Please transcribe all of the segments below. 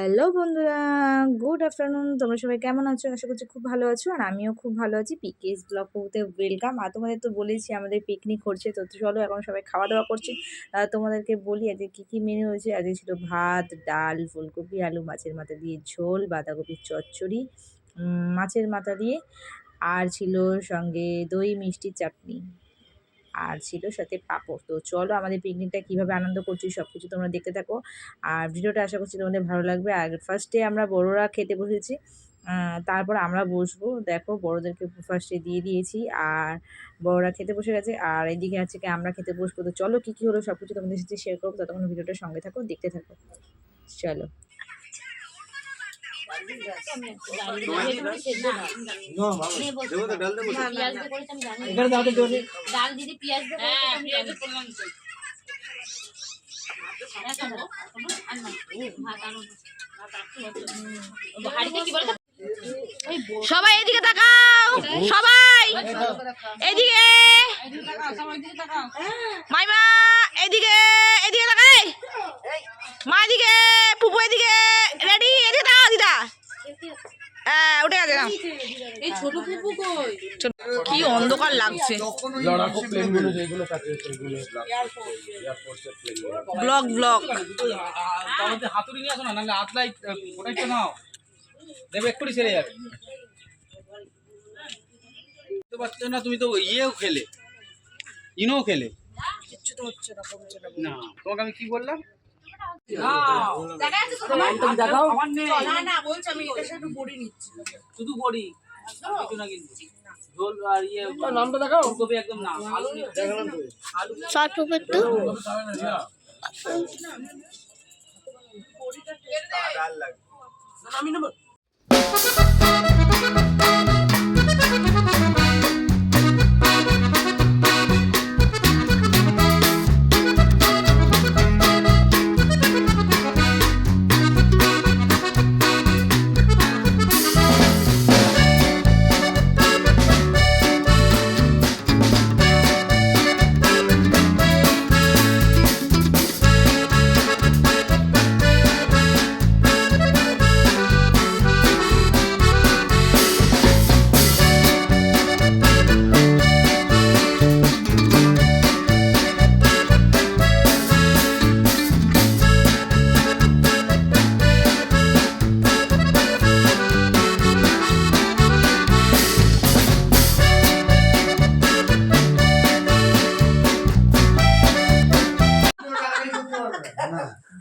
Hello বন্ধুরা, good afternoon. তোমরা সবাই কেমন আছো? আশা করছি খুব ভালো আছো আর আমিও খুব ভালো আছি। পিকেস ব্লগ পৌঁতে ওয়েলকাম আর তোমাদের তো বলেছি আমাদের পিকনিক করছে তো চলো এখন সবাই খাওয়া দাওয়া করছে তোমাদেরকে বলি আজকে কী কী মেনু হয়েছে? আজকে ছিল ভাত, ডাল, ফুলকপি, আলু, মাছের মাথা দিয়ে ঝোল, বাঁধাকপির চচ্চড়ি মাছের মাথা দিয়ে। আর ছিল সঙ্গে দই মিষ্টি চাটনি। আর ছিল সাথে পাঁপড়। তো চলো আমাদের পিকনিকটা কীভাবে আনন্দ করছি সব কিছু তোমরা দেখতে থাকো। আর ভিডিওটা আশা করছি তোমাদের ভালো লাগবে। আর ফার্স্টে আমরা বড়রা খেতে বসেছি। তারপর আমরা বসবো। দেখো বড়োদেরকে ফার্স্টে দিয়ে দিয়েছি। আর বড়রা খেতে বসে গেছে। আর এদিকে আছে কি আমরা খেতে বসবো। তো চলো কী কী হলো সব কিছু তোমাদের সাথে শেয়ার করব। ততক্ষণ ভিডিওটা সঙ্গে থাকো, দেখতে থাকো। চলো। সবাই এদিকে তাকাও। সবাই এদিকে। মাইমা এদিকে তাকাই মা এদিকে পুপু এদিকে রেডি এদিকে তাকাও দিদা হ্যাঁ উঠে গেছে নাও। এই ছোট ফুপু কই কি অন্ধকার লাগছে লড়াকু প্লেনগুলো যেগুলো থাকে সেগুলো ব্লগ ব্লগ তার হাতুড়ি নিয়ে আসো না নাহলে আতলাই ওটাই তো নাও। দেখবে এক্ষুনি ছেড়ে যাবে। বুঝতে পারছ না তুমি তো ইয়েও খেলে। ইনোও খেলে। না তোমাকে আমি কি বললাম? তুমি দেখাও। না না বলছি আমি এটার সাথে বড়ি নিচ্ছি। শুধু বড়ি? কিছু না আর ইয়ে তার নামটা দেখাও। ফুলকপি একদম না আলু নিয়ে আলু শর্ট পুপু একটু আমি নেব।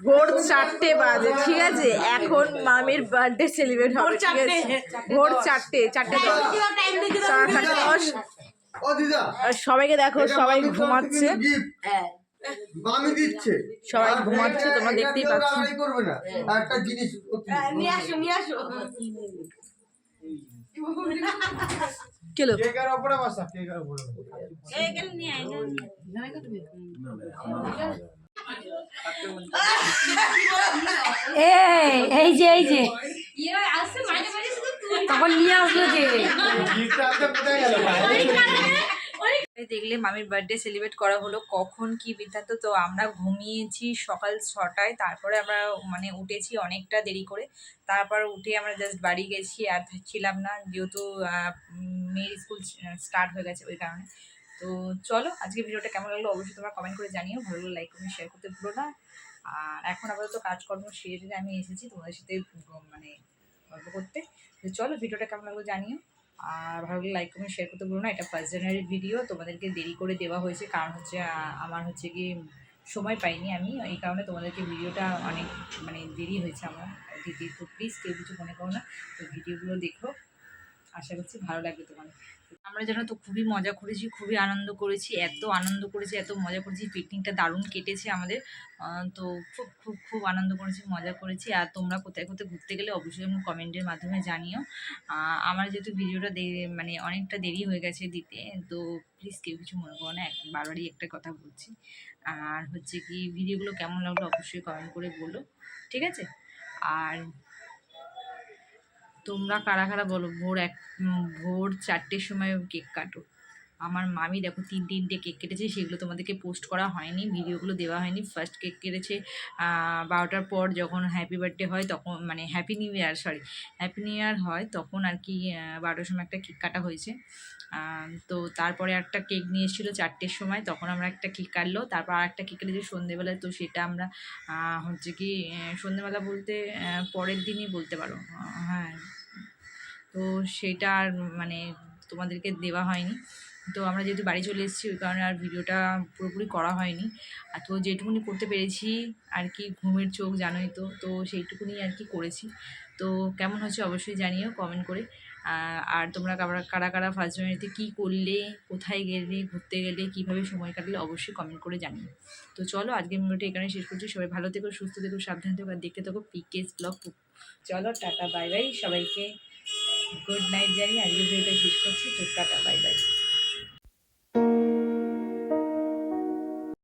ভোর চারটে বাজে ঠিক আছে? এখন মামির বার্থডে সেলিব্রেট হবে ঠিক আছে? ভোর চারটে চারটে দশ। চারটে দশ। সবাইকে দেখো সবাই ঘুমাচ্ছে। দিচ্ছে। সবাই ঘুমাচ্ছে তোমরা দেখতেই পাচ্ছ। করবে না। একটা জিনিস নিয়ে আসো নিয়ে আসো। কেলো কেকের উপরে বসা? কেকের উপরে বসা। এখানে নিয়ে আয় এখানে নিয়ে আয়। দেখলে মামির বার্থডে সেলিব্রেট করা হলো, কখন কি বৃত্তান্ত তো আমরা ঘুমিয়েছি সকাল ছটায়, তারপরে আমরা মানে উঠেছি অনেকটা দেরি করে। তারপর উঠে আমরা জাস্ট বাড়ি গেছি আর ছিলাম না, যেহেতু মেয়ের স্কুল স্টার্ট হয়ে গেছে ওই কারণে। তো চলো, আজকে ভিডিওটা কেমন লাগল অবশ্যই তোমরা কমেন্ট করে জানিও। ভালো লাগলে লাইক কমেন্ট শেয়ার করতে ভুলো না। আর এখন আপাতত কাজকর্ম সেরে আমি এসেছি তোমাদের সাথে মানে গল্প করতে। তো চলো ভিডিওটা কেমন লাগল জানিও। আর ভালো লাগলে লাইক কমেন্ট শেয়ার করতে ভুলো না। এটা ফার্স্ট জানুয়ারির ভিডিও তোমাদেরকে দেরি করে দেওয়া হয়েছে। কারণ হচ্ছে আমার হচ্ছে কি সময় পাইনি আমি। এই কারণে তোমাদেরকে ভিডিওটা অনেক মানে দেরি হয়েছে আমার। দিদি, তো প্লিজ কেউ কিছু মনে করো না। তো ভিডিওগুলো দেখো। আশা করছি ভালো লাগবে তোমাদের আমরা যেন তো খুবই মজা করেছি, খুবই আনন্দ করেছি, এত আনন্দ করেছি, এত মজা করেছি পিকনিকটা দারুণ কেটেছে আমাদের। তো খুব খুব খুব আনন্দ করেছি, মজা করেছি। আর তোমরা কোথায় কোথায় ঘুরতে গেলে অবশ্যই আমি কমেন্টের মাধ্যমে জানিও। আমার যেহেতু ভিডিওটা মানে অনেকটা দেরি হয়ে গেছে দিতে, তো প্লিজ কেউ কিছু মনে করো না বারবারই একটা কথা বলছি। আর হচ্ছে কি ভিডিওগুলো কেমন লাগল অবশ্যই কমেন্ট করে বলো, ঠিক আছে? আর তোমরা কারা কারা বলো? ভোর এক ভোর চারটের সময় কেক কাটো। আমার মামি দেখো তিন তিনটে কেক কেটেছে, সেগুলো তোমাদেরকে পোস্ট করা হয়নি, ভিডিওগুলো দেওয়া হয়নি। ফার্স্ট কেক কেটেছে বারোটার পর যখন হ্যাপি বার্থডে হয় তখন মানে happy new year sorry happy new year হয় তখন আর কি বারোটার সময় একটা কেক কাটা হয়েছে। তো তারপরে একটা কেক নিয়ে এসেছিল চারটের সময়, তখন আমরা একটা কেক কাটলো। তারপর আর একটা কেক কেটেছে সন্ধেবেলায়, তো সেটা আমরা হচ্ছে কি সন্ধেবেলা বলতে পরের দিনই বলতে পারো। হ্যাঁ। তো সেটা আর মানে তোমাদেরকে দেওয়া হয়নি। তো আমরা যেহেতু বাড়ি চলে এসেছি, ওই কারণে আর ভিডিওটা পুরোপুরি করা হয়নি। আর তো যেটুকুনি করতে পেরেছি, আর কি ঘুমের চোখ জানোই তো তো সেইটুকুনি আর কি করেছি। তো কেমন হচ্ছে অবশ্যই জানিও কমেন্ট করে। আর তোমরা কারা কারা ফার্স্ট জানুয়ারিতে কী করলে, কোথায় গেলে, ঘুরতে গেলে, কীভাবে সময় কাটলে অবশ্যই কমেন্ট করে জানিও। তো চলো আজকের ভিডিওটা এখানে শেষ করছি। সবাই ভালো থেকো, সুস্থ থেকো, সাবধান থেকো, আর দেখতে থাকো পিকেস ব্লগ চলো টাটা বাই বাই সবাইকে। গুড নাইট জানি আজকের ভিডিওটা শেষ করছি। তো টাটা বাই বাই।